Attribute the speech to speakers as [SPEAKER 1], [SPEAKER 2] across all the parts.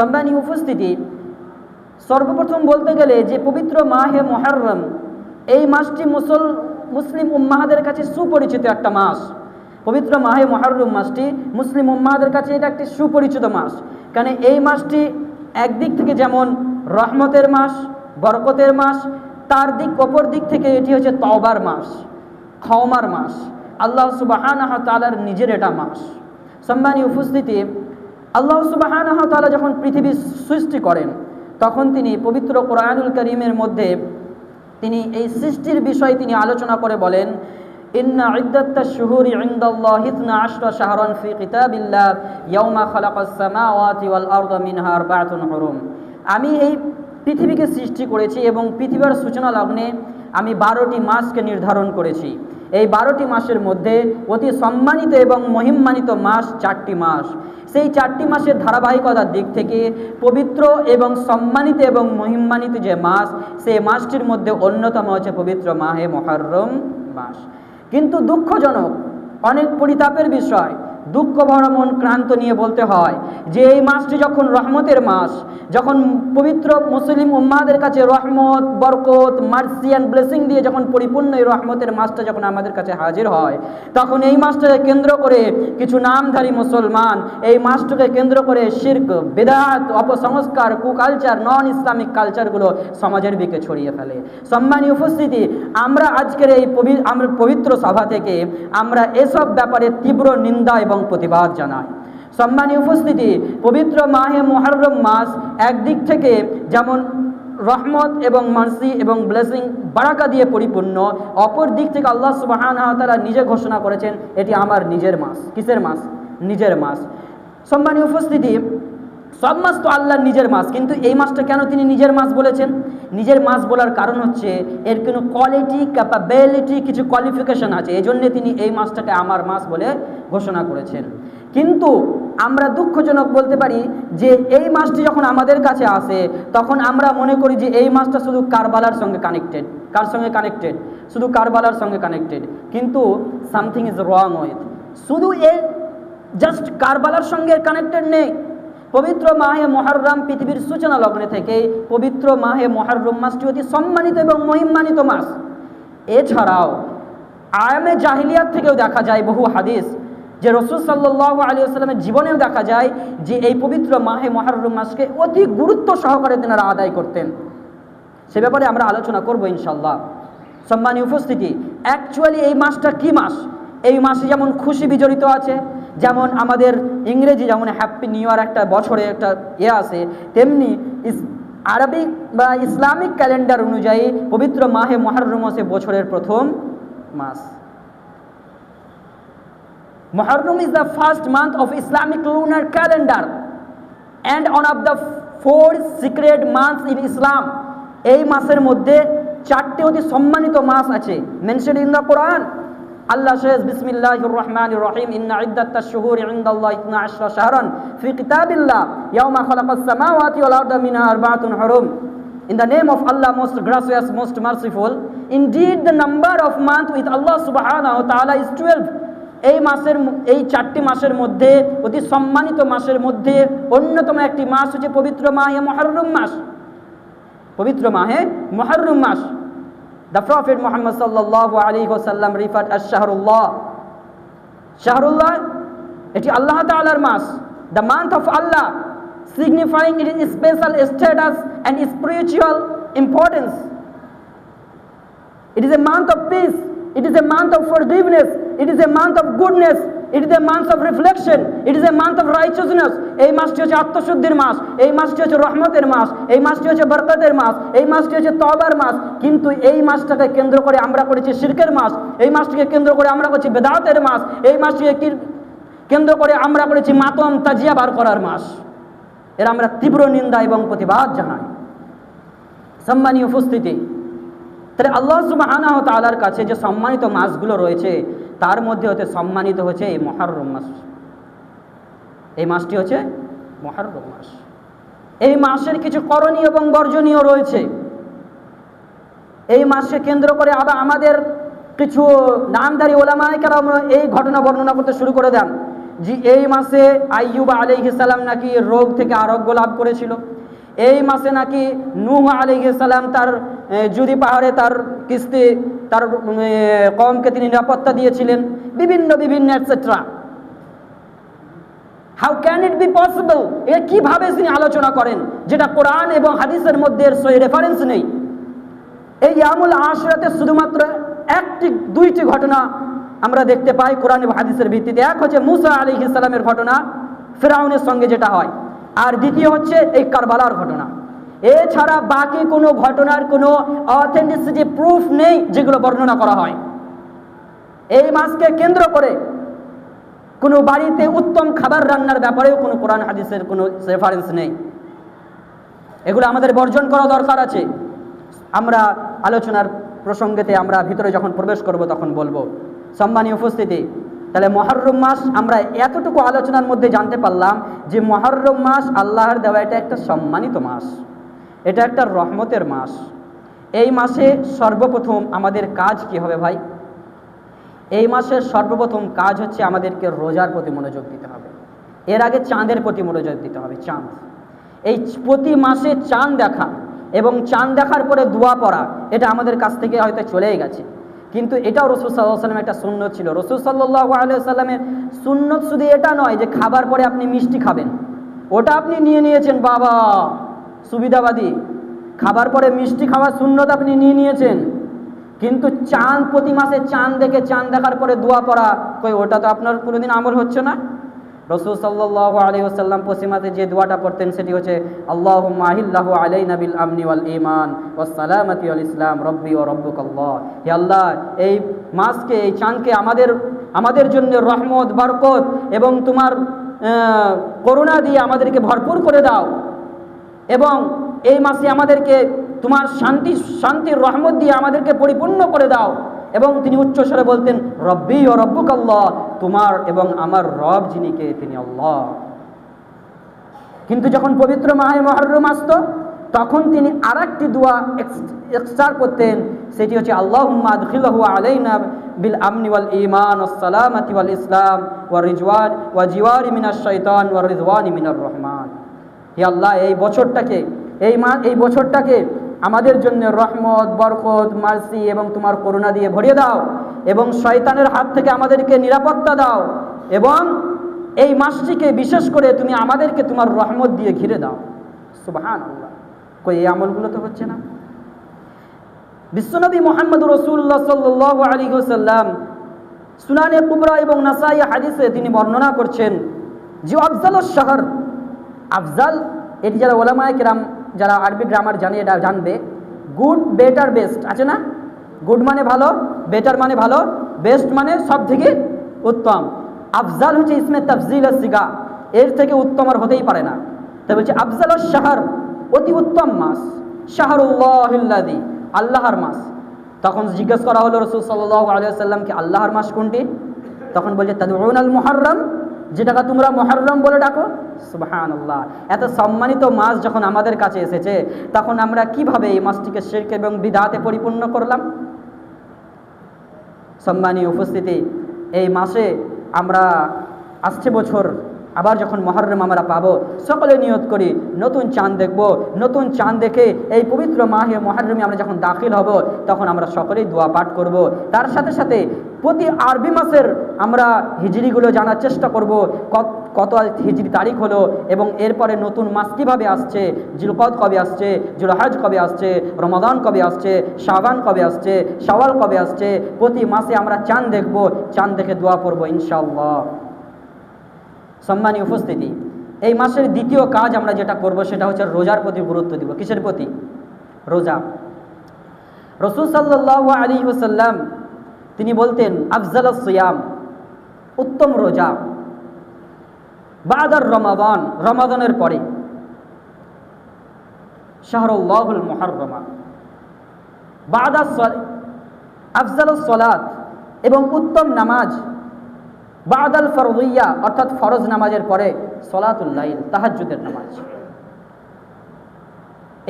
[SPEAKER 1] সম্মানী উপস্থিতি। সর্বপ্রথম বলতে গেলে যে পবিত্র মাহে মহারম এই মাসটি মুসল, মুসলিম উম্মাহাদের কাছে সুপরিচিত একটা মাস। পবিত্র মাহে মহারম মাসটি মুসলিম উম্মাহাদের কাছে এটা একটি সুপরিচিত মাস। কারণ এই মাসটি একদিক থেকে যেমন রহমতের মাস, বরকতের মাস, তার দিক অপর দিক থেকে এটি হচ্ছে তওবার মাস ক্ষমার মাস। আল্লাহ সুবাহানাহ তালার নিজের এটা মাস। সম্মানী উপস্থিতি আল্লাহ তালা যখন পৃথিবী সৃষ্টি করেন, তখন তিনি পবিত্র কোরআনুল করিমের মধ্যে তিনি এই সৃষ্টির বিষয়ে তিনি আলোচনা করে বলেন আমি এই পৃথিবীকে সৃষ্টি করেছি এবং পৃথিবীর সূচনা লগ্নে আমি বারোটি মাসকে নির্ধারণ করেছি। এই বারোটি মাসের মধ্যে অতি সম্মানিত এবং মহিম্মানিত মাস চারটি মাস। সেই চারটি মাসের ধারাবাহিকতার দিক থেকে পবিত্র এবং সম্মানিত এবং মহিম্মানিত যে মাস, সেই মাসটির মধ্যে অন্যতম হচ্ছে পবিত্র মাহে মহারম মাস। কিন্তু দুঃখজনক, অনেক পরিতাপের বিষয়। দুঃখ ভরা মন ক্রান্ত নিয়ে বলতে হয় যে এই মাসটি যখন রহমতের মাস, যখন পবিত্র মুসলিম উম্মাদের কাছে রহমত, বরকত মার্সিয়ান ব্লেসিং দিয়ে যখন পরিপূর্ণ এই রহমতের মাসটা যখন আমাদের কাছে হাজির হয়, তখন এই মাসটাকে কেন্দ্র করে কিছু নামধারী মুসলমান এই মাসটাকে কেন্দ্র করে শির্ক, বেদাত, অপসংস্কার, কুকালচার নন ইসলামিক কালচারগুলো সমাজের দিকে ছড়িয়ে ফেলে। সম্মানী উপস্থিতি, আমরা আজকের এই পবিত্র সভা থেকে আমরা এসব ব্যাপারে তীব্র নিন্দা এবং প্রতিবাদ জানায়। সম্মানী উপস্থিতি, পবিত্র মাহে মোহরম মাস একদিক থেকে যেমন রহমত এবং মার্সি এবং ব্লেসিং, বারাকা দিয়ে পরিপূর্ণ, অপর দিক থেকে আল্লাহ সুবাহান তারা নিজে ঘোষণা করেছেন, এটি আমার নিজের মাস। কিসের মাস? নিজের মাস। সম্মানী উপস্থিতি সব মাস তো আল্লাহর নিজের মাস কিন্তু এই মাসটা কেন তিনি নিজের মাস বলেছেন? নিজের মাস বলার কারণ হচ্ছে, এর কোনো কোয়ালিটি ক্যাপাবিলিটি কিছু কোয়ালিফিকেশন আছে। এই জন্যে তিনি এই মাসটাকে আমার মাস বলে ঘোষণা করেছেন। কিন্তু আমরা দুঃখজনক বলতে পারি যে, এই মাসটি যখন আমাদের কাছে আসে, তখন আমরা মনে করি যে, এই মাসটা শুধু কারবালার সঙ্গে কানেক্টেড কার সঙ্গে কানেক্টেড শুধু কারবালার সঙ্গে কানেক্টেড কিন্তু সামথিং ইজ রং উইথ শুধু এই জাস্ট কারবালার সঙ্গে কানেক্টেড নেই। পবিত্র মাহে মহারম পৃথিবীর সূচনা লগ্নে থেকে পবিত্র মাহে মহারম মাসটি অতি সম্মানিত এবং মহিম্মানিত মাস। এছাড়াও আয়ামে জাহিলিয়াত থেকেও দেখা যায় বহু হাদিস যে রসুল সাল্লাহ আলী আসসালামের জীবনেও দেখা যায় যে এই পবিত্র মাহে মহারম মাসকে অতি গুরুত্ব সহকারে তেনারা আদায় করতেন। সে ব্যাপারে আমরা আলোচনা করব ইনশাল্লাহ সম্মানী উপস্থিতি অ্যাকচুয়ালি এই মাসটা কি মাস? এই মাসে যেমন খুশি বিজড়িত আছে যেমন আমাদের ইংরেজি যেমন হ্যাপি নিউ ইয়ার একটা বছরে একটা ইয়ে আছে, তেমনি আরবিক বা ইসলামিক ক্যালেন্ডার অনুযায়ী পবিত্র মাহে মহারম মাসে বছরের প্রথম মাস। Muharram is the first month of Islamic lunar calendar and one of the four sacred months in Islam. এই মাসের মধ্যে চারটি অতি সম্মানিত মাস আছে। Mention in the Quran Allah শেষ বিসমিল্লাহির রহমানির রহিম ইন্না ইদ্দাতাশ শুহুরি ইনদাল্লাহ 12 শাহরান ফি কিতাবিল্লাহ ইয়াওমা খালাকাস সামাওয়াতি ওয়াল আরদা মিনহা আরবাআতুন হুরুম। In the name of Allah, most gracious, most merciful, indeed the number of months with Allah subhanahu wa ta'ala is 12. এই মাসের এই চারটি মাসের মধ্যে অতি সম্মানিত মাসের মধ্যে অন্যতম একটি মাস হচ্ছে পবিত্র মাহে মহারম মাস। পবিত্র মাহে মহারম মাস। The Prophet Muhammad sallallahu alayhi wasallam referred as Shahrullah. Shahrullah, it is Allah Ta'ala's month, the month of Allah, signifying it is special status and spiritual importance. It is a month of peace, it is a month of forgiveness, it is a month of goodness, It is a month of reflection it is a month of righteousness. এই মাসটি হচ্ছে আত্মশুদ্ধির মাস। এই মাসটি হচ্ছে রহমতের মাস। এই মাসটি হচ্ছে বরকতের মাস। এই মাসটি হচ্ছে তবার মাস। কিন্তু এই মাসটাকে কেন্দ্র করে আমরা করেছি শিরকের মাস। এই মাসটিকে কেন্দ্র করে আমরা করছি বেদাতের মাস। এই মাসটিকে কেন্দ্র করে আমরা করেছি মাতম তাজিয়া বার করার মাস। এর আমরা তীব্র নিন্দা এবং প্রতিবাদ জানাই। সম্মানীয় উপস্থিতি, তাহলে আল্লাহ সুবাহানাহ তালার কাছে যে সম্মানিত মাসগুলো রয়েছে তার মধ্যে হতে সম্মানিত হচ্ছে এই মহারম মাস। এই মাসটি হচ্ছে মহারম মাস। এই মাসের কিছু করণীয় এবং বর্জনীয় রয়েছে। এই মাসকে কেন্দ্র করে আবার আমাদের কিছু নামধারী ওলামায়িকারা এই ঘটনা বর্ণনা করতে শুরু করে দেন যে এই মাসে আইয়ুব আলাইহিসাল্লাম নাকি রোগ থেকে আরোগ্য লাভ করেছিল। এই মাসে নাকি নূহ আলাইহিসাল্লাম তার জুদি পাহাড়ে তার কিস্তি, তার কমকে তিনি নিরাপত্তা দিয়েছিলেন। বিভিন্ন বিভিন্ন etcetera how can it be possible এ কীভাবে তিনি আলোচনা করেন, যেটা কোরআন এবং হাদিসের মধ্যে এর সই রেফারেন্স নেই? এই ইয়ামুল আশরাতে শুধুমাত্র একটি, দুইটি ঘটনা আমরা দেখতে পাই কোরআন এবং হাদিসের ভিত্তিতে। এক হচ্ছে মুসা আলী ইসলামের ঘটনা, ফেরাউনের সঙ্গে যেটা হয়। আর দ্বিতীয় হচ্ছে এই কারবালার ঘটনা। এছাড়া বাকি কোনো ঘটনার কোনো অথেন্টিসিটি প্রুফ নেই যেগুলো বর্ণনা করা হয়। এই মাসকে কেন্দ্র করে কোনো বাড়িতে উত্তম খাবার রান্নার ব্যাপারেও কোনো কোরআন হাদিসের কোনো রেফারেন্স নেই। এগুলো আমাদের বর্জন করা দরকার আছে। আমরা আলোচনার প্রসঙ্গেতে আমরা ভিতরে যখন প্রবেশ করব তখন বলব। সম্মানীয় উপস্থিতি তাহলে মহরম মাস আমরা এতটুকু আলোচনার মধ্যে জানতে পারলাম যে মহরম মাস আল্লাহর দেওয়া এটা একটা সম্মানিত মাস। এটা একটা রহমতের মাস। এই মাসে সর্বপ্রথম আমাদের কাজ কি হবে ভাই? এই মাসের সর্বপ্রথম কাজ হচ্ছে আমাদেরকে রোজার প্রতি মনোযোগ দিতে হবে। এর আগে চাঁদের প্রতি মনোযোগ দিতে হবে, চাঁদ। এই প্রতি মাসে চাঁদ দেখা এবং চাঁদ দেখার পরে দোয়া পড়া, এটা আমাদের কাছ থেকে হয়তো চলেই গেছে। কিন্তু এটাও রসুল সাল্লাহ সাল্লামের একটা শূন্য ছিল। রসুল সাল্লাহ আলিয়াল্লামের সুন্নত শুধু এটা নয় যে খাবার পরে আপনি মিষ্টি খাবেন। ওটা আপনি নিয়ে নিয়েছেন, বাবা! সুবিধাবাদী। খাবার পরে মিষ্টি খাওয়ার সুন্নত আপনি নিয়ে নিয়েছেন। কিন্তু চাঁদ প্রতি মাসে চাঁদ দেখে চাঁদ দেখার পরে দোয়া পড়া, কই, ওটা তো আপনার কোনোদিন আমল হচ্ছে না? রসুল সাল্লাহ আলী আসাল্লাম পশ্চিমাতে যে দোয়াটা পড়তেন সেটি হচ্ছে আল্লাহ মাহিল্লাহ আলাই নাবিল আমনি ওয়াল ইমান ও সালামতি আল ইসলাম, রব্বি ও রব্বুক আল্লাহ হে আল্লাহ, এই মাসকে এই চাঁদকে আমাদের আমাদের জন্য রহমত, বরকত এবং তোমার করুণা দিয়ে আমাদেরকে ভরপুর করে দাও এবং এই মাসে আমাদেরকে তোমার শান্তি, শান্তির রহমত দিয়ে আমাদেরকে পরিপূর্ণ করে দাও। এবং তিনি উচ্চস্বরে বলতেন, রব্বি ও রব্বুক আল্লাহ তোমার এবং আমার রব যিনিকে তিনি আল্লাহ। কিন্তু যখন পবিত্র মাহে মহরম আসতো, তখন তিনি আর একটি দোয়া এক্সট্রা করতেন, সেটি হচ্ছে আল্লাহ আলাইনা বিল আমনি ইমান ও সালামাতি ওয়াল ইসলাম ওয়া রিজওয়ান, ওয়া জিওয়ারি মিনাশ শৈতান ওয়া রিজওয়ানি মিনার রহমান। হে আল্লাহ, এই বছরটাকে, এই মা, এই বছরটাকে আমাদের জন্য রহমত, বরকত, মার্সি এবং তোমার করুণা দিয়ে ভরিয়ে দাও এবং শয়তানের হাত থেকে আমাদেরকে নিরাপত্তা দাও এবং এই মাসটিকে বিশেষ করে তুমি আমাদেরকে তোমার রহমত দিয়ে ঘিরে দাও। সুবাহান কই, এই আমলগুলো তো হচ্ছে না? বিশ্বনবী মোহাম্মদ রসুল্লাহ সাল্লাহ আলী সাল্লাম সুনানে কুবরা এবং নাসাই হাদিসে তিনি বর্ণনা করছেন যে আফজাল শহর। আফজাল, এটি যারা ওলামায় কেরাম যারা আরবি গ্রামার জানে এটা জানবে গুড বেটার বেস্ট আছে না? গুড মানে ভালো বেটার মানে ভালো বেস্ট মানে সব থেকে উত্তম। আফজাল হচ্ছে ইসমে তফজিল সিগা, এর থেকে উত্তম আর হতেই পারে না। তাই বলছে, আফজাল শাহর, অতি উত্তম মাস শাহরুল্লাহিল্লাদি আল্লাহর মাস তখন জিজ্ঞেস করা হলো রসুল সাল্লাহ আলিয়া সাল্লামকে আল্লাহর মাস কোনটি? তখন বলছে, তাদউন আল মুহাররম যেটাকে তোমরা মহরম বলে ডাকো? সুবহান আল্লাহ এত সম্মানিত মাস যখন আমাদের কাছে এসেছে, তখন আমরা কীভাবে এই মাসটিকে শিরক এবং বিদাতে পরিপূর্ণ করলাম? সম্মানীয় উপস্থিতি, এই মাসে আমরা আসছে বছর, আবার যখন মহরম আমরা পাবো, সকলে নিয়ত করি, নতুন চাঁদ দেখব, নতুন চাঁদ দেখে এই পবিত্র মাহে মহরমে আমরা যখন দাখিল হব, তখন আমরা সকলেই দোয়া পাঠ করব। তার সাথে সাথে প্রতি আরবি মাসের আমরা হিজড়িগুলো জানার চেষ্টা করব, কত- হিজড়ি তারিখ হলো এবং এরপরে নতুন মাস কীভাবে আসছে, জিলকদ কবে আসছে, জুলহাজ কবে আসছে, রমাদান কবে আসছে, শাবান কবে আসছে সওয়াল কবে আসছে, প্রতি মাসে আমরা চাঁদ দেখব, চাঁদ দেখে দোয়া করব ইনশাআল্লাহ। সম্মানীয় উপস্থিতি, এই মাসের দ্বিতীয় কাজ আমরা যেটা করব সেটা হচ্ছে রোজার প্রতি গুরুত্ব দিব। কিসের প্রতি? রোজা। রসুল সাল্লাহ আলী ওসাল্লাম তিনি বলতেন, আফজাল সিয়াম, উত্তম রোজা। বাদার রমাদান, রমাদানের পরে শাহরুল্লাহুল মহরমা বাদা আফজাল সলাত এবং উত্তম নামাজ, বাদাল ফরদইয়া অর্থাৎ ফরজ নামাজের পরে সলাতুল্লাইল তাহাজ্জুদের নামাজ।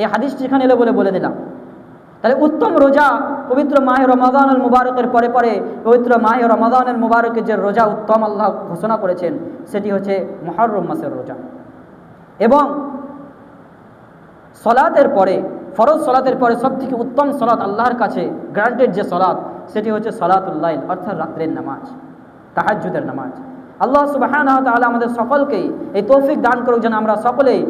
[SPEAKER 1] এই হাদিসটি এখানে এলো বলে বলে দিলাম। তাহলে উত্তম রোজা পবিত্র মাহে রমাদানুল মুবারকের পরে পরে পবিত্র মাহে রমাদানুল মুবারকের যে রোজা উত্তম আল্লাহ ঘোষণা করেছেন, সেটি হচ্ছে মহরম মাসের রোজা। এবং সলাতের পরে, ফরজ সলাতের পরে সব থেকে উত্তম সলাৎ আল্লাহর কাছে গ্রান্টেড যে সলাৎ, সেটি হচ্ছে সলাতুল্লাইল অর্থাৎ রাত্রের নামাজ তাহাজুদের নামাজ। আল্লাহ সুবাহান তালা আমাদের সকলকেই এই তৌফিক দান করুক যেন আমরা সকলেই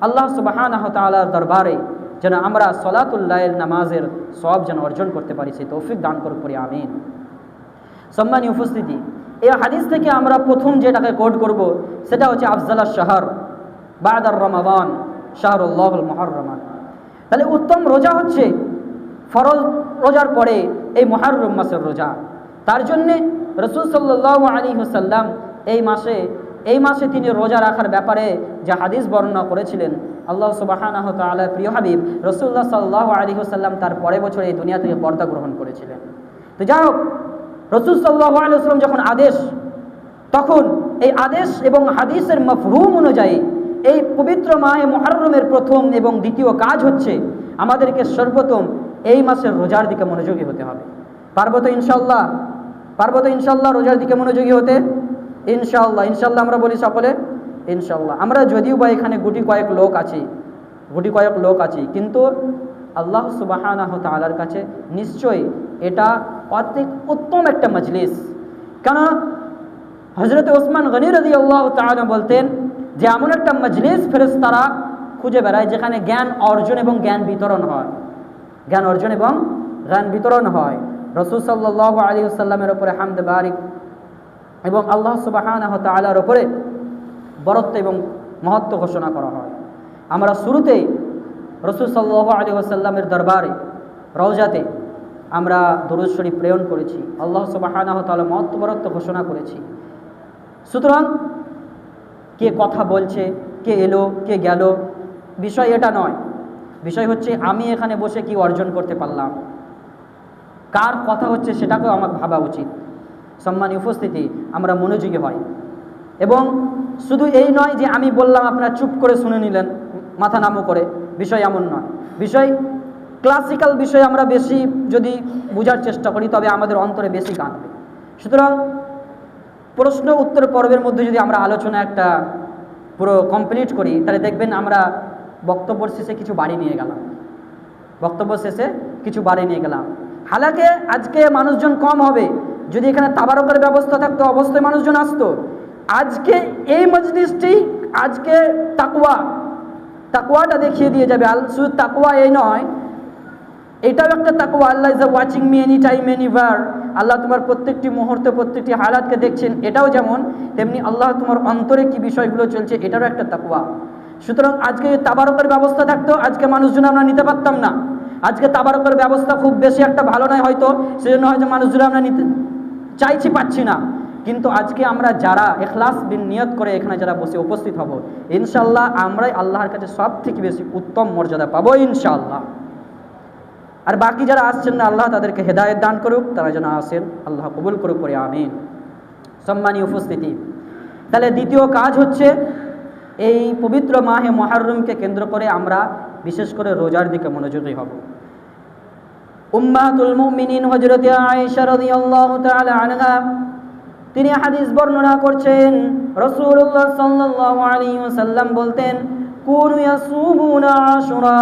[SPEAKER 1] আল্লাহ সুবাহান তালার দরবারে যেন আমরা সলাতুল্লাইল নামাজের সব যেন অর্জন করতে পারি, সেই তৌফিক দান করুক করি আমিন। সম্মানী উপস্থিতি, এই হাদিস থেকে আমরা প্রথম যেটাকে কোড করব, সেটা হচ্ছে আফজালা শাহর বাদার রমাদান শাহরুল্লাহ মহররমান তাহলে উত্তম রোজা হচ্ছে ফরজ রোজার পরে এই মহারম মাসের রোজা। তার জন্যে রসুল সাল্লাহ আলী হুসাল্লাম এই মাসে এই মাসে তিনি রোজা রাখার ব্যাপারে যে হাদিস বর্ণনা করেছিলেন, আল্লাহ সুবাহানাহ তাল্লাহ প্রিয় হাবিব রসুল্লাহ সাল্লাহ আলী হুসাল্লাম তার পরে বছর এই দুনিয়া থেকে পর্দা গ্রহণ করেছিলেন। তো যাই হোক রসুল সাল্লাহ আলিয়াল্লাম যখন আদেশ, তখন এই আদেশ এবং হাদিসের মফহুম অনুযায়ী এই পবিত্র মাহে মহারমের প্রথম এবং দ্বিতীয় কাজ হচ্ছে আমাদেরকে সর্বপ্রথম এই মাসের রোজার দিকে মনোযোগী হতে হবে। পারব তো ইনশাল্লাহ পারব তো ইনশাল্লাহ রোজার দিকে মনোযোগী হতে? ইনশাল্লাহ ইনশাল্লাহ আমরা বলি সকলে ইনশাল্লাহ আমরা যদিও বা এখানে গুটি কয়েক লোক আছি, গুটি কয়েক লোক আছি, কিন্তু আল্লাহ সুবাহানাহ তালার কাছে নিশ্চয়ই এটা অত্যেক উত্তম একটা মজলিস। কেন হজরত ওসমান গনি রদি আল্লাহ তালা বলতেন যে, এমন একটা মজলিস ফেরেস তারা খুঁজে বেড়ায় যেখানে জ্ঞান অর্জন এবং জ্ঞান বিতরণ হয়। জ্ঞান অর্জন এবং জ্ঞান বিতরণ হয়। রসুল সাল্লাহ আলী সাল্লামের ওপরে হামদ বারিক এবং আল্লাহ সুবাহানাহ তালার ওপরে বরত্ব এবং মহত্ব ঘোষণা করা হয়। আমরা শুরুতেই রসুল সাল্লাহ আলী আসাল্লামের দরবারে, রওজাতে আমরা দরুদ শরীফ প্রেরণ করেছি। আল্লাহ সুবাহানাহ তালা মহত্ব বরত্ব ঘোষণা করেছি। সুতরাং কে কথা বলছে, কে এলো, কে গেল, বিষয় এটা নয়। বিষয় হচ্ছে আমি এখানে বসে কি অর্জন করতে পারলাম? কার কথা হচ্ছে সেটাকেও আমার ভাবা উচিত। সম্মানী উপস্থিতি আমরা মনোযোগী হয়। এবং শুধু এই নয় যে আমি বললাম, আপনারা চুপ করে শুনে নিলেন, মাথা নামো করে, বিষয় এমন নয়। বিষয় ক্লাসিক্যাল বিষয় আমরা বেশি যদি বোঝার চেষ্টা করি, তবে আমাদের অন্তরে বেশি কাঁদবে সুতরাং প্রশ্ন, উত্তর পর্বের মধ্যে যদি আমরা আলোচনা একটা পুরো কমপ্লিট করি, তাহলে দেখবেন আমরা বক্তব্য শেষে কিছু বাড়ি নিয়ে গেলাম। বক্তব্য শেষে কিছু বাড়ি নিয়ে গেলাম। হালাকে আজকে মানুষজন কম হবে। যদি এখানে তাবারকের ব্যবস্থা থাকতো অবশ্যই মানুষজন আসতো। আজকে এই মজলিসটি, আজকে তাকুয়া তাকুয়াটা দেখিয়ে দিয়ে যাবে। আল শুধু তাকুয়া এই নয়, এটাও একটা তাকুয়া Allah is watching me any time any বার আল্লাহ তোমার প্রত্যেকটি মুহূর্তে, প্রত্যেকটি হালাতকে দেখছেন। এটাও যেমন, তেমনি আল্লাহ তোমার অন্তরে কি বিষয়গুলো চলছে, এটারও একটা তাকুয়া সুতরাং আজকে তাবারকের ব্যবস্থা থাকতো, আজকে মানুষজন আমরা নিতে পারতাম না। আজকে তাবারকের ব্যবস্থা খুব বেশি একটা ভালো নয় হয়তো, সেজন্য হয়তো মানুষজন আমরা নিতে চাইছি, পাচ্ছি না। কিন্তু আজকে আমরা যারা এখলাস বিন নিয়ত করে এখানে যারা বসে উপস্থিত হব ইনশাল্লাহ আমরাই আল্লাহর কাছে সব থেকে বেশি উত্তম মর্যাদা পাবো ইনশাল্লাহ আর বাকি যারা আসছেন না, আল্লাহ তাদেরকে হেদায়ত দান করুক, তারা যেন আসেন, আল্লাহ কবুল করুক করে আমিন। সম্মানী উপস্থিতি, তাহলে দ্বিতীয় কাজ হচ্ছে, এই পবিত্র মাহে মহারুমকে কেন্দ্র করে আমরা বিশেষ করে রোজার দিকে মনোযোগী হব। উম্মাতুল মুমিনিন হযরতে আয়েশা রাদিয়াল্লাহু তাআলা আনহা, তিনি হাদিস বর্ণনা করছেন। রাসূলুল্লাহ সাল্লাল্লাহু আলাইহি ওয়াসাল্লাম বলতেন, কুন ইয়াসুমুনা আশুরা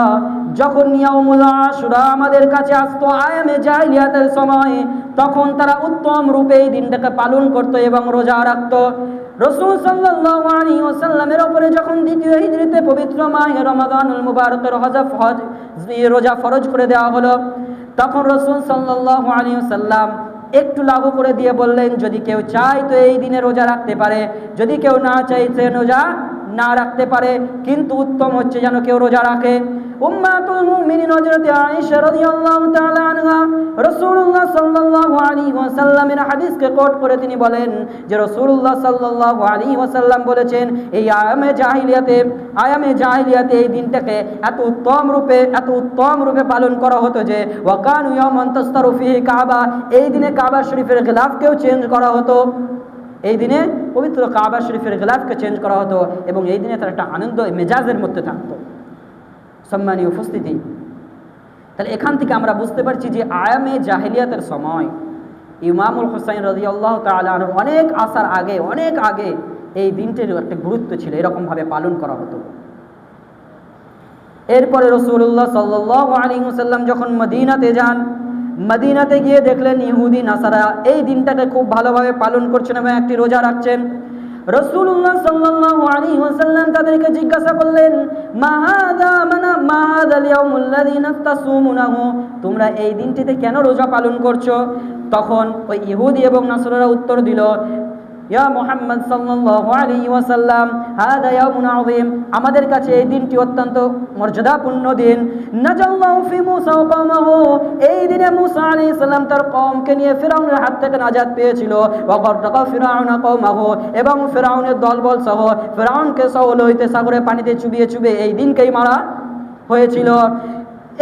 [SPEAKER 1] যখন ইয়াউমুল আশুরা আমাদের কাছে আসতো আয়ামে জাহিলিয়াতের সময়, তখন তারা উত্তম রূপে এই দিনটাকে পালন করতো এবং রোজা রাখত। রসুল সাল্লাল্লাহু আলাইহি ওয়াসাল্লামের উপরে যখন দ্বিতীয় হিজরিতে পবিত্র মাহে রমাদানুল মুবারকের হজ, রোজা ফরজ করে দেওয়া হলো তখন রসুল সাল্লাহ আলী সাল্লাম একটু লাগু করে দিয়ে বললেন, যদি কেউ চায় তো এই দিনে রোজা রাখতে পারে, যদি কেউ না চাই সে রোজা না রাখতে পারে, কিন্তু উত্তম হচ্ছে যেন কেউ রোজা রাখে। হাদিসকে করে তিনি বলেন যে রাসূলুল্লাহ সাল্লাল্লাহু আলাইহি ওয়াসাল্লাম বলেছেন, এই আয়ামে জাহিলিয়াতে আয়ামে জাহিলিয়াতে এই দিনটাকে এত উত্তম রূপে, এত উত্তম রূপে পালন করা হতো যে ওয়াকানু কাবা। এই দিনে কাবা শরীফের গিলাফকেও চেঞ্জ করা হতো। এই দিনে পবিত্র কাবা শরীফের গিলাফকে চেঞ্জ করা হতো এবং এই দিনে তার একটা আনন্দ মেজাজের মধ্যে থাকতো। সম্মানীয় উপস্থিতি, তাহলে এখান থেকে আমরা বুঝতে পারছি যে আয়ামে জাহেলিয়াতের সময় ইমামুল হোসাইন রাজি আল্লাহ তালার অনেক আসার আগে, অনেক আগে এই দিনটির একটা গুরুত্ব ছিল, এরকমভাবে পালন করা হতো। এরপরে রসুল্লাহ সাল্লাহ আলী সাল্লাম যখন মদিনাতে যান মদিনাতে গিয়ে দেখলেন ইহুদি, নাসারা। এই দিনটাকে খুব ভালোভাবে পালন করছেন এবং একটি রোজা রাখছেন। রসুল্লাহ সাল্লাল্লাহু আলাইহি ওয়াসাল্লাম তাদেরকে জিজ্ঞাসা করলেন মাহাদা মানা মাহাদ আলিয়াউমুল্লাযিনা তাসুমুনাহু তোমরা এই দিনটিতে কেন রোজা পালন করছ? তখন ওই ইহুদি এবং নাসরারা উত্তর দিল ইয়া মুহাম্মদ সাল্লাল্লাহু আলাইহি ওয়াসাল্লাম, হাদা ইয়াউমুন আযীম, আমাদের কাছে এই দিনটি অত্যন্ত মর্যাদাপূর্ণ দিন। নাজাল্লাহু ফি মূসা ওয়া কওমাহু, এই দিনে মূসা আলাইহিস সালাম তার কওমকে নিয়ে ফিরআউনের হাত থেকে নাজাত পেয়েছিল। ওয়া গরতাকা ফিরআউন কওমাহু, এবং ফিরআউনের দলবল সহ ফিরআউনকে সহ লোহিত সাগরে পানিতে চুবিয়ে চুবিয়ে এই দিনকেই মারা হয়েছিল।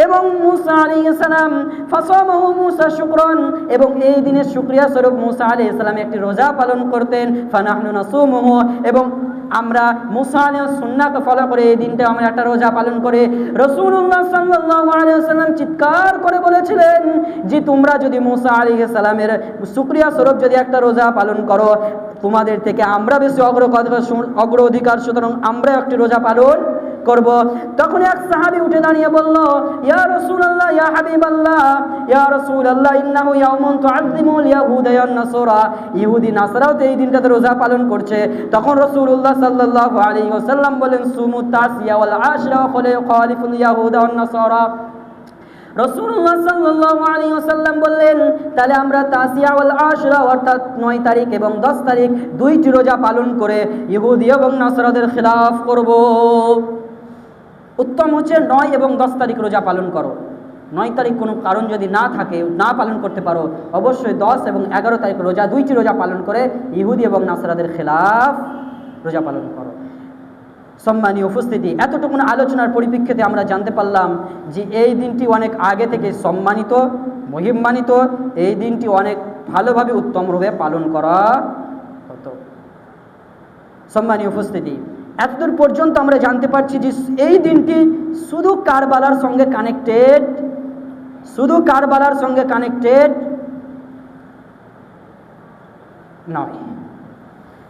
[SPEAKER 1] এবং মুসা আলী ইসলাম ফাসামাহু মুসা শুকরন, এবং এই দিনের শুক্রিয়া স্বরূপ মুসা আলী ইসলাম একটি রোজা পালন করতেন, ফানাহনু নাসুমুহু, এবং আমরা মুসা আলী সুন্নাকে ফলো করে এই দিনটা আমরা একটা রোজা পালন করে রসুল্লাহ ওয়াসাল্লাম চিৎকার করে বলেছিলেন যে তোমরা যদি মুসা আলী সালামের শুক্রিয়া স্বরূপ যদি একটা রোজা পালন করো, তোমাদের থেকে আমরা বেশি অগ্র অগ্র অধিকার সুতরাং আমরা একটি রোজা পালন করব। তখন এক সাহাবী উঠে দাঁড়িয়ে বলল, ইয়া রাসূলুল্লাহ, ইয়া হাবিবাল্লাহ, ইয়া রাসূলুল্লাহ, ইন্নাহু ইয়াউমুন ইহুদি, নাসারাও এই দিনটাতে রোজা পালন করছে। তখন রাসূলুল্লাহ সাল্লাল্লাহু আলাইহি ওয়াসাল্লাম বলেন, সুমু তাসিয়া ওয়াল আশরা খালিফুল ইয়াহুদা ওয়ান রসুল্লাহ সাল্লাল্লাহু আলাইহি ওয়াসাল্লাম বললেন, তাহলে আমরা আশরা অর্থাৎ নয় তারিখ এবং দশ তারিখ দুইটি রোজা পালন করে ইহুদি এবং নাসরাদের খিলাফ করব। উত্তম হচ্ছে নয় এবং দশ তারিখ রোজা পালন করো। নয় তারিখ কোনো কারণ যদি না থাকে, না পালন করতে পারো, অবশ্যই দশ এবং এগারো তারিখ রোজা, দুইটি রোজা পালন করে ইহুদি এবং নাসরাদের খেলাফ রোজা পালন করো। সম্মানীয় উপস্থিতি, এতটুকুন আলোচনার পরিপ্রেক্ষিতে আমরা জানতে পারলাম যে এই দিনটি অনেক আগে থেকে সম্মানিত, মহিমান্বিত, এই দিনটি অনেক ভালোভাবে উত্তমভাবে পালন করা হতো। সম্মানীয় উপস্থিতি এতদূর পর্যন্ত আমরা জানতে পারছি যে এই দিনটি শুধু কারবালার সঙ্গে কানেক্টেড শুধু কারবালার সঙ্গে কানেক্টেড নয়।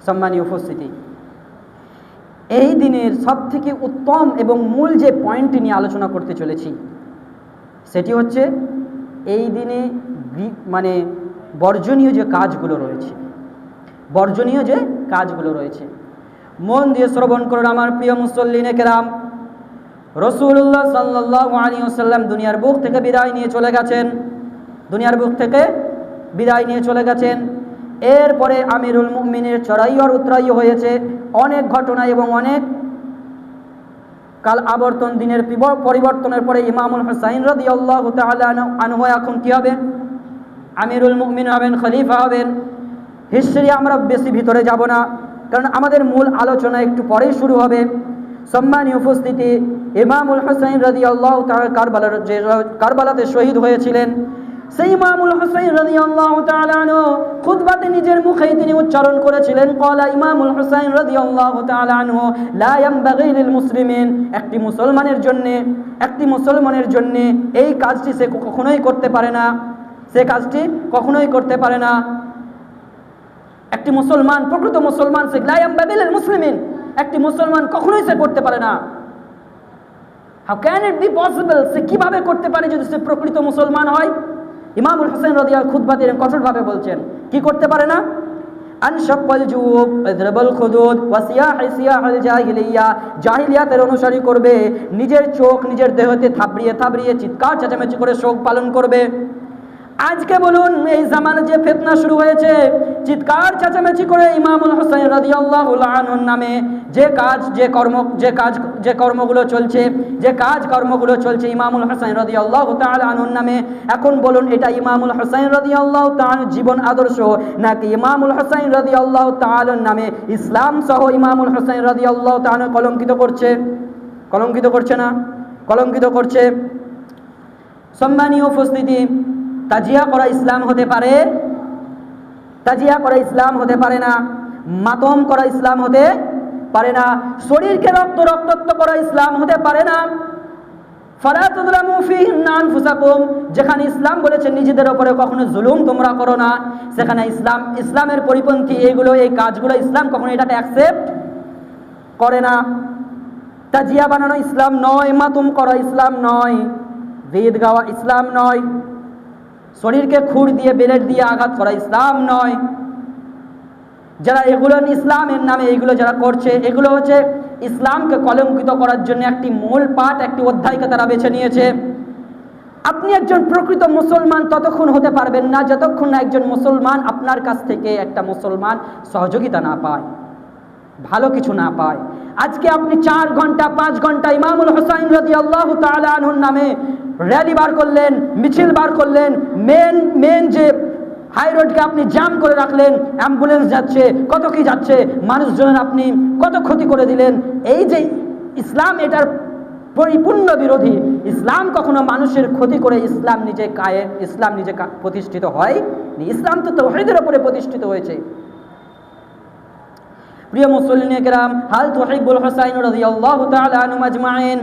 [SPEAKER 1] সম্মানীয় উপস্থিতি, এই দিনের সব থেকে উত্তম এবং মূল যে পয়েন্টটি নিয়ে আলোচনা করতে চলেছি, সেটি হচ্ছে এই দিনে মানে বর্জনীয় যে কাজগুলো রয়েছে, বর্জনীয় যে কাজগুলো রয়েছে মন দিয়ে শ্রবণ করুন আমার প্রিয় মুসল্লিনে কেরাম। রসুল্লাহ সাল্লাহ আলী আসাল্লাম দুনিয়ার বুক থেকে বিদায় নিয়ে চলে গেছেন। দুনিয়ার বুক থেকে বিদায় নিয়ে চলে গেছেন। এরপরে আমিরুল মুমিনের চড়াই আর উত্তরাই হয়েছে। অনেক ঘটনা এবং অনেক কাল আবর্তন দিনের পরিবর্তনের পরে ইমামুল হুসাইন রদি আল্লাহ আনহু এখন কী হবে আমিরুল মুমিন হবেন, খলিফা হবেন। হিস্ট্রি আমরা বেশি ভিতরে যাব না। কারণ আমাদের মূল আলোচনা একটু পরেই শুরু হবে। সম্মানীয় উপস্থিতি, ইমামুল হোসাইন রাজি আল্লাহ কারবালার যে কারবালাতে শহীদ হয়েছিলেন, সেই ইমামুল হোসাইন রাজি আল্লাহ তালানো খুদবাতে নিজের মুখেই তিনি উচ্চারণ করেছিলেন, কলা ইমামুল হোসাইন রাজি আল্লাহ তালানো বাগিল মুসলিমিন। একটি মুসলমানের জন্যে, একটি মুসলমানের জন্যে এই কাজটি সে কখনোই করতে পারে না। সে কাজটি কখনোই করতে পারে না। একটি মুসলমান, প্রকৃত মুসলমান সে বাবিলের মুসলিমিন। একটি মুসলমান কখনোই সে করতে পারে না। How can it be possible সে কীভাবে করতে পারে যদি সে প্রকৃত মুসলমান হয়? ইমামুল হোসেন রদিয়া খুদ্া তিনি কঠোরভাবে বলছেন, কি করতে পারে না? জাহিলিয়াতের অনুসারী করবে, নিজের চোখ নিজের দেহতে থাবড়িয়ে থাবড়িয়ে, চিৎকার চেঁচামেচি করে শোক পালন করবে। আজকে বলুন, এই জামানে যে ফেতনা শুরু হয়েছে, চিৎকার, চেঁচামেচি করে ইমামুল হোসেন রাজি আল্লাহ নামে যে কাজ, যে কর্ম, যে কাজ, যে কর্মগুলো চলছে, যে কাজ, কর্মগুলো চলছে ইমামুল হোসেন রাজি আল্লাহ তালুর নামে, এখন বলুন, এটা ইমামুল হোসেন রাজি আল্লাহ তাল জীবন আদর্শ, নাকি ইমামুল হোসেন আল্লাহ তালুর নামে ইসলাম সহ ইমামুল হোসেন আল্লাহ তাল কলঙ্কিত করছে? কলঙ্কিত করছে না? কলঙ্কিত করছে? সম্মানীয় উপস্থিতি তাজিয়া করা ইসলাম হতে পারে? তাজিয়া করা ইসলাম হতে পারে না। মাতম করা ইসলাম হতে পারে না। শরীরকে রক্ত, রক্তত্ব করা ইসলাম হতে পারে না। যেখানে ইসলাম বলেছে, নিজেদের উপরে কখনো জুলুম তোমরা করো না। সেখানে ইসলাম, ইসলামের পরিপন্থী এইগুলো, এই কাজগুলো ইসলাম কখনো এটাকে অ্যাকসেপ্ট করে না। তাজিয়া বানানো ইসলাম নয়, মাতুম করা ইসলাম নয়। বেদ গাওয়া ইসলাম নয়। শরীরকে খুর দিয়ে, বেলেট দিয়ে আঘাত করা ইসলাম নয়। যারা এগুলো ইসলামের নামে এগুলো যারা করছে, এগুলো হচ্ছে ইসলামকে কলঙ্কিত করার জন্য একটি মূল পাঠ, একটি অধ্যায়কে তারা বেছে নিয়েছে। আপনি একজন প্রকৃত মুসলমান ততক্ষণ হতে পারবেন না যতক্ষণ না একজন মুসলমান আপনার কাছ থেকে একটা মুসলমান সহযোগিতা না পায়, ভালো কিছু না পায়। আজকে আপনি চার ঘণ্টা, পাঁচ ঘণ্টা ইমামুল হোসাইন রদি আল্লাহ তালুর নামে র্যালি বার করলেন, মিছিল বার করলেন মেন মেন যে হাই রোডকে আপনি জ্যাম করে রাখলেন অ্যাম্বুলেন্স যাচ্ছে, কত কি যাচ্ছে, মানুষজনের আপনি কত ক্ষতি করে দিলেন। এই যে ইসলাম এটার পরিপূর্ণ বিরোধী, ইসলাম কখনো মানুষের ক্ষতি করে ইসলাম নিজে কায়ে, ইসলাম নিজে প্রতিষ্ঠিত হয় ইসলাম তো তৌহিদের ওপরে প্রতিষ্ঠিত হয়েছে। প্রিয় মুসলিম কেরাম হাল তুহিবুল হোসাইন রাদিয়াল্লাহু তাআলা আনহু আজমাইন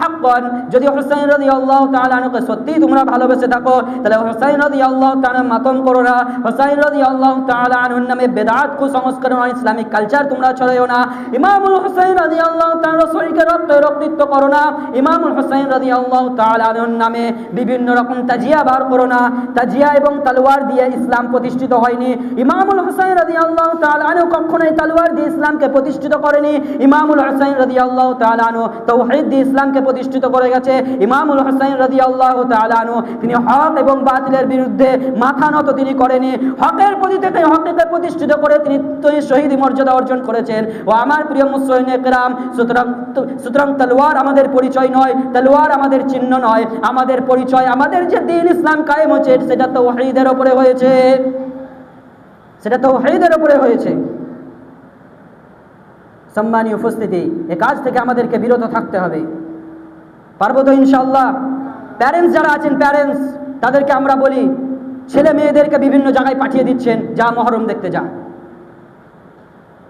[SPEAKER 1] হাক্কান। যদি হোসাইন রাদিয়াল্লাহু তাআলা আনহুকে সত্যি তোমরা ভালোবেসে থাকো, তাহলে হোসাইন রাদিয়াল্লাহু তাআলা মাতম করো না। হোসাইন রাদিয়াল্লাহু তাআলা আনহুর নামে বেদাত, কুসংস্কার ইসলামিক কালচার তোমরা ছড়াইও না। ইমামুল হোসাইন রাদিয়াল্লাহু তাআলা শরীরকে রক্ত রক্তিত্ব করো না। ইমামুল হোসাইন রাদিয়াল্লাহু তাআলা আনহুর নামে বিভিন্ন রকম তাজিয়া বার করো না। তাজিয়া এবং তলোয়ার দিয়ে ইসলাম প্রতিষ্ঠিত হয়নি। ইমামুল হোসাইন রাদিয়াল্লাহু তাআলা আনহু কখনোই তলোয়ার দিয়ে ইসলামকে প্রতিষ্ঠিত করেনি। ইমামুল হোসাইন রাদিয়াল্লাহু তাআলা আনহু তাওহীদ দিয়ে ইসলামকে প্রতিষ্ঠিত করে গেছে। ইমামুল হোসাইন রাদিয়াল্লাহু তাআলা আনহু, তিনি হক এবং বাতিলের বিরুদ্ধে মাথা নত তিনি করেনি। হকের প্রতি থেকে হককে প্রতিষ্ঠিত করে তিনি তিনি শহীদ মর্যাদা অর্জন করেছেন। ও আমার প্রিয় মুসলিম একরাম সুতরাং সুতরাং তলোয়ার আমাদের পরিচয় নয়, তলোয়ার আমাদের চিহ্ন নয়, আমাদের পরিচয়, আমাদের যে দিন ইসলাম কায়েম হচ্ছে, সেটা তো ওয়াহিদের ওপরে হয়েছে। সেটা তো ওয়াহিদের ওপরে হয়েছে। সম্মানীয় উপস্থিতি, এ কাজ থেকে আমাদেরকে বিরত থাকতে হবে। পারব তো ইনশাল্লাহ প্যারেন্টস যারা আছেন প্যারেন্টস তাদেরকে আমরা বলি, ছেলে মেয়েদেরকে বিভিন্ন জায়গায় পাঠিয়ে দিচ্ছেন, যা মহরম দেখতে যা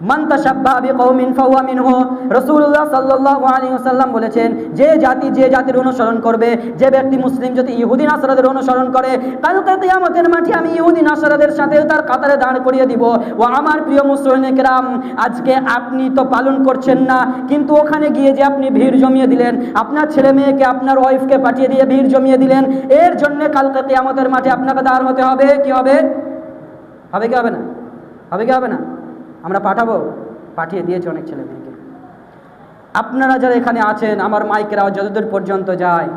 [SPEAKER 1] মান্তা সাব্বা বিকৌমিন ফাহুয়া মিনহু। রাসূলুল্লাহ সাল্লাল্লাহু আলাইহি ওয়াসাল্লাম বলেছেন, যে জাতি যে জাতির অনুসরণ করবে, যে ব্যক্তি মুসলিম যদি ইহুদি নাসারাদের অনুসরণ করে, কালকে কিয়ামতের মাঠে আমি ইহুদি নাসারাদের সাথে তার কাতারে দাঁড় করিয়ে দিব। ও আমার প্রিয় মুসলিম কেরাম আজকে আপনি তো পালন করছেন না, কিন্তু ওখানে গিয়ে যে আপনি ভিড় জমিয়ে দিলেন, আপনার ছেলে মেয়েকে, আপনার ওয়াইফকে পাঠিয়ে দিয়ে ভিড় জমিয়ে দিলেন, এর জন্য কালকে কিয়ামতের মাঠে আপনাকে দাঁড় হতে হবে, কি হবে? হবে কি হবে না? হবে কি হবে না? আমরা পাঠাবো? পাঠিয়ে দিয়েছে অনেক ছেলে মেয়েকে আপনারা যারা এখানে আছেন, আমার মাইকের যতদূর পর্যন্ত যায়,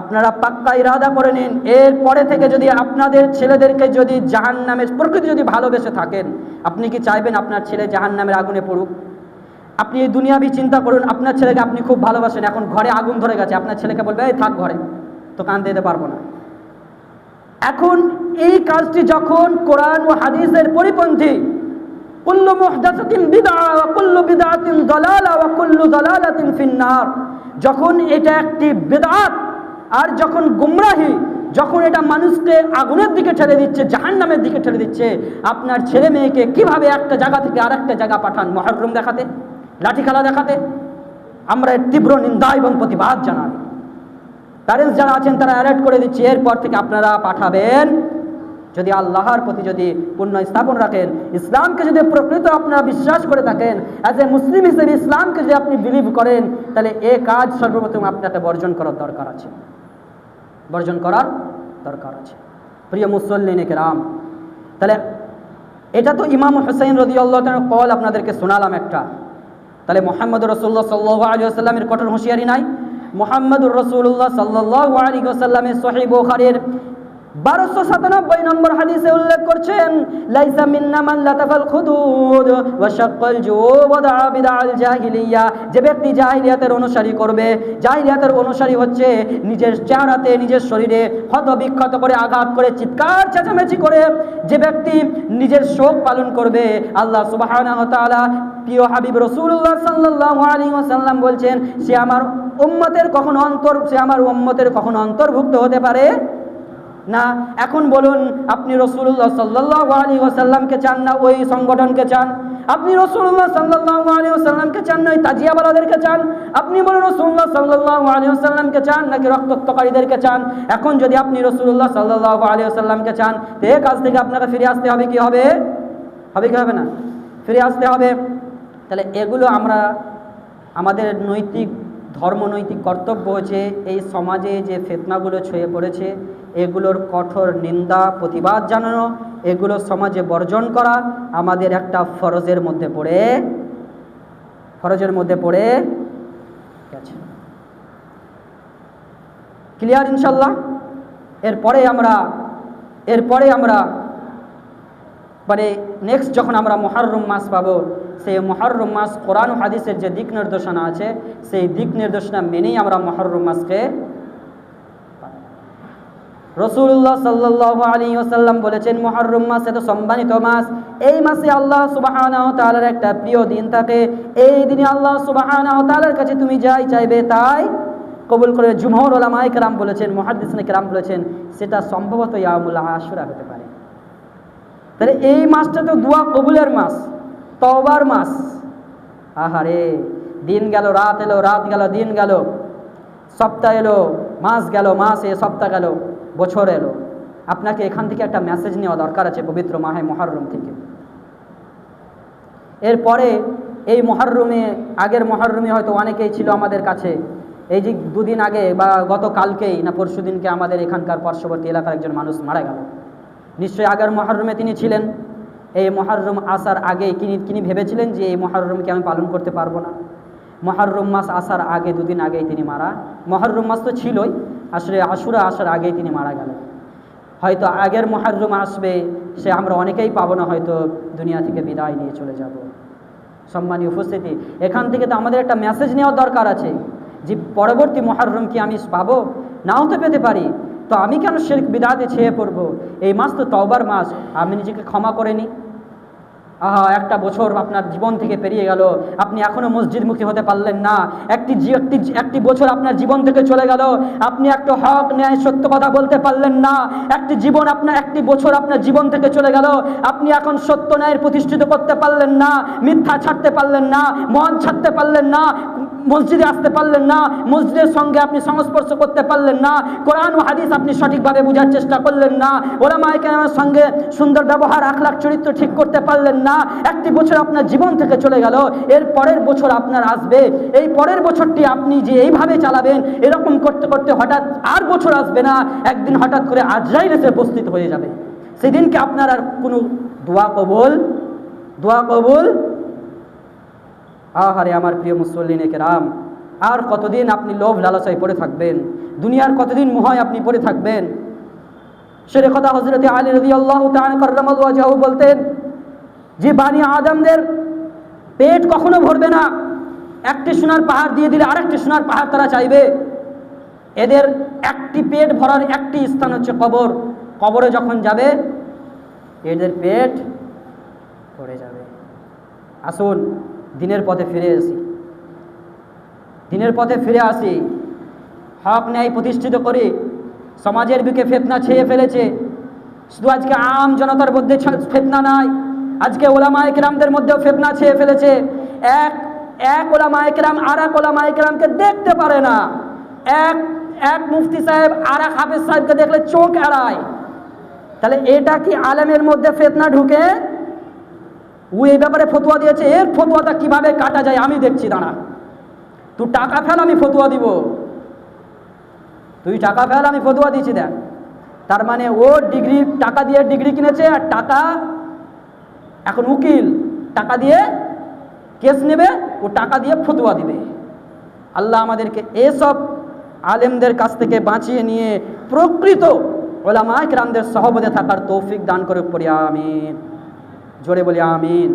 [SPEAKER 1] আপনারা পাক্কা ইরাদা করে নিন। এর পরে থেকে যদি আপনাদের ছেলেদেরকে যদি জাহান নামের প্রকৃতি যদি ভালোবেসে থাকেন, আপনি কি চাইবেন আপনার ছেলে জাহান নামের আগুনে পড়ুক? আপনি এই দুনিয়াবি চিন্তা করুন, আপনার ছেলেকে আপনি খুব ভালোবাসেন, এখন ঘরে আগুন ধরে গেছে, আপনার ছেলেকে বলবে, এই থাক ঘরে তো কান দিতে পারব না। এখন এই কাজটি যখন কোরআন ও হাদিসের পরিপন্থী কুল্লু মুহদাসাতিন বিদআ ওয়া কুল্লু বিদআতিন দালালা ওয়া দালালাতিন ফিন্নার। যখন এটা একটি বিদআত আর যখন গুমরাহি, যখন এটা মানুষকে আগুনের দিকে ঠেলে দিচ্ছে, জাহান্নামের দিকে ঠেলে দিচ্ছে, আপনার ছেলে মেয়েকে কীভাবে একটা জায়গা থেকে আর একটা জায়গা পাঠান? মহরম দেখাতে? লাঠি খেলা দেখাতে? আমরা এর তীব্র নিন্দা এবং প্রতিবাদ জানাই। প্যারেন্টস যারা আছেন, তারা অ্যালার্ট করে দিচ্ছে, এরপর থেকে আপনারা পাঠাবেন যদি আল্লাহর প্রতি যদি পূর্ণ স্থাপন রাখেন, ইসলামকে যদি প্রকৃত আপনারা বিশ্বাস করে থাকেন অ্যাজ এ মুসলিম হিসেবে ইসলামকে যদি আপনি বিলিভ করেন, তাহলে এ কাজ সর্বপ্রথম আপনাকে বর্জন করার দরকার আছে। বর্জন করার দরকার আছে। প্রিয় মুসল্লিনে কেরাম তাহলে এটা তো ইমাম হুসাইন রদি আল্লাহ কল আপনাদেরকে শোনালাম একটা। তাহলে মোহাম্মদ রসুল্লাহ সাল্লাহ আলী আসাল্লামের কঠোর হুঁশিয়ারি নাই? মোহাম্মদুর রসুল্লাহ সাল্লাহ আলী আসাল্লামের সহি বোখারের বারোশো সাতানব্বই নম্বর হাদিসে উল্লেখ করছেন, লাইসা মিন্না মান খুদুদ ওয়া শাক্কাল বিদাল জাহিলিয়া। যে ব্যক্তি জাহিলিয়াতের অনুসারী করবে, জাহিলিয়াতের অনুসারী হচ্ছে নিজের চেহারাতে, নিজের শরীরে করে আঘাত করে, চিৎকার, চেঁচামেচি করে যে ব্যক্তি নিজের শোক পালন করবে, আল্লাহ সুবহানাহু তাআলা প্রিয় হাবিব রাসূলুল্লাহ সাল্লাল্লাহু আলাইহি ওয়াসাল্লাম বলছেন, সে আমার উম্মতের কখনো অন্তর, সে আমার উম্মতের কখনো অন্তর্ভুক্ত হতে পারে না, এখন বলুন, আপনি রসুল্লাহ সাল্লাহ আলী ওয়াসাল্লামকে চান না, ওই সংগঠনকে চান? আপনি রসুল্লাহ সাল্লাহ আলী সাল্লামকে চান নয় তাজিয়াওয়ালাদেরকে চান? আপনি বলুন রসুল্লাহ সাল্লাহ আলী সাল্লামকে চান, নাকি রক্তত্বকারীদেরকে চান? এখন যদি আপনি রসুল্লাহ সাল্লাহ আলী সাল্লামকে চান, তো এ কাজ থেকে আপনাকে ফিরে আসতে হবে কি হবে? হবে কি হবে না? ফিরে আসতে হবে। তাহলে এগুলো আমরা, আমাদের নৈতিক, ধর্মনৈতিক কর্তব্য হচ্ছে এই সমাজে যে ফেতনাগুলো ছড়িয়ে পড়েছে এগুলোর কঠোর নিন্দা, প্রতিবাদ জানানো, এগুলো সমাজে বর্জন করা আমাদের একটা ফরজের মধ্যে পড়ে, ফরজের মধ্যে পড়ে গেছে। ক্লিয়ার ইনশাল্লাহ এরপরে আমরা এরপরে আমরা মানে নেক্সট যখন আমরা মহারম মাস পাবো, সেই মহারম মাস কোরআন হাদিসের যে দিক নির্দেশনা আছে, সেই দিক নির্দেশনা মেনেই আমরা মহারম মাসকে রসুল্লাহ সাল্লাহ আলী ওসাল্লাম বলেছেন মহরম মাস এত সম্মানিত মাস। এই মাসে আল্লাহ সুবাহ তালার একটা প্রিয় দিন থাকে। এই দিনে আল্লাহ সুবাহ তালার কাছে তুমি যাই চাইবে তাই কবুল করে জুমহর ওলামাই কেরাম বলেছেন মহাদিসনে কেরাম বলেছেন, সেটা সম্ভবত ইয়ামুল্লাহ আশুরা হতে পারে। তাহলে এই মাসটা তো দোয়া কবুলের মাস তবার মাস। আহারে, দিন গেল, রাত এলো, রাত গেল, দিন গেল, সপ্তাহ এলো, মাস গেল, মাস এ, সপ্তাহ গেল। বছর এলো। আপনাকে এখান থেকে একটা মেসেজ নেওয়া দরকার আছে পবিত্র মাহে মহারম থেকে। এরপরে এই মহারমে আগের মহারমে হয়তো অনেকেই ছিল আমাদের কাছে। এই যে দুদিন আগে বা গত কালকেই না পরশু দিনকে আমাদের এখানকার পার্শ্ববর্তী এলাকার একজন মানুষ মারা গেল। নিশ্চয়ই আগের মহারমে তিনি ছিলেন। এই মহারম আসার আগে তিনি তিনি ভেবেছিলেন যে এই মহারমকে আমি পালন করতে পারব না। মহারম মাস আসার আগে দুদিন আগেই তিনি মারা। মহারম মাস তো ছিলই আসলে আশুরা আসার আগেই তিনি মারা গেলেন। হয়তো আগের মহারম আসবে, সে আমরা অনেকেই পাবো না, হয়তো দুনিয়া থেকে বিদায় নিয়ে চলে যাব। সম্মানীয় উপস্থিতি, এখান থেকে তো আমাদের একটা মেসেজ নেওয়ার দরকার আছে যে পরবর্তী মহারম কি আমি পাবো? নাও তো পেতে পারি। তো আমি কেন শেখ বিদাতে ছেয়ে পড়ব? এই মাস তো তওবার মাস, আমি নিজেকে ক্ষমা করে নিই। একটা বছর আপনার জীবন থেকে পেরিয়ে গেল। আপনি এখনও মসজিদমুখী হতে পারলেন না। একটি একটি একটি বছর আপনার জীবন থেকে চলে গেল। আপনি একটা হক, ন্যায়, সত্য কথা বলতে পারলেন না। একটি জীবন আপনার একটি বছর আপনার জীবন থেকে চলে গেল। আপনি এখন সত্য ন্যায়ের প্রতিষ্ঠিত করতে পারলেন না। মিথ্যা ছাড়তে পারলেন না। মন ছাড়তে পারলেন না। মসজিদে আসতে পারলেন না, মসজিদের সঙ্গে আপনি সংস্পর্শ করতে পারলেন না, কোরআন ও হাদিস আপনি সঠিকভাবে বোঝার চেষ্টা করলেন না, ওলামায় কেরামের সঙ্গে সুন্দর ব্যবহার, আখলাখ, চরিত্র ঠিক করতে পারলেন না, একটি বছর আপনার জীবন থেকে চলে গেল, এর পরের বছর আপনার আসবে, এই পরের বছরটি আপনি যে এইভাবে চালাবেন, এরকম করতে করতে হঠাৎ আর বছর আসবে না, একদিন হঠাৎ করে আজরাইল এসে উপস্থিত হয়ে যাবে। সেদিনকে আপনার আর কোনো দোয়া কবুল দোয়া কবুল আহারে আমার প্রিয় মুসল্লিনে কেরাম, আর কতদিন আপনি লোভ লালসায় পড়ে থাকবেন? দুনিয়ার কতদিন মোহায় আপনি পড়ে থাকবেন? সেরে কথা হজরতে আলী রদি আল্লাহ তাহু বলতেন, যে বাণী আদমদের পেট কখনো ভরবে না। একটি সোনার পাহাড় দিয়ে দিলে আরেকটি সোনার পাহাড় তারা চাইবে। এদের একটি পেট ভরার একটি স্থান হচ্ছে কবর। কবরে যখন যাবে, এদের পেট ভরে যাবে। আসুন দিনের পথে ফিরে আসি। দিনের পথে ফিরে আসি। হক ন্যায় প্রতিষ্ঠিত করি। সমাজের বুকে ফেতনা ছেয়ে ফেলেছে। শুধু আজকে আম জনতার মধ্যে ফেতনা নাই। আজকে ওলামা একরামদের মধ্যেও ফেতনা ছেয়ে ফেলেছে। এক এক ওলামা একরাম আর এক ওলামা দেখতে পারে না। এক এক মুফতি সাহেব আর এক হাফিজ সাহেবকে দেখলে চোখ এড়ায়। তাহলে এটা কি আলেমের মধ্যে ফেতনা ঢুকে? ও এই ব্যাপারে ফতুয়া দিয়েছে, এর ফতুয়াটা কীভাবে কাটা যায় আমি দেখছি, দাঁড়া। তুই টাকা ফেল, আমি ফতুয়া দিব। তুই টাকা ফেল, আমি ফতুয়া দিচ্ছি, দেখ। তার মানে ও ডিগ্রি, টাকা দিয়ে ডিগ্রি কিনেছে আর টাকা, এখন উকিল, টাকা দিয়ে কেস নেবে, ও টাকা দিয়ে ফতুয়া দিবে। আল্লাহ আমাদেরকে এসব আলেমদের কাছ থেকে বাঁচিয়ে নিয়ে প্রকৃত ওলামা কিরামদের সহবদে থাকার তৌফিক দান করে পড়ি, আমিন। জোরে বলি আমিন।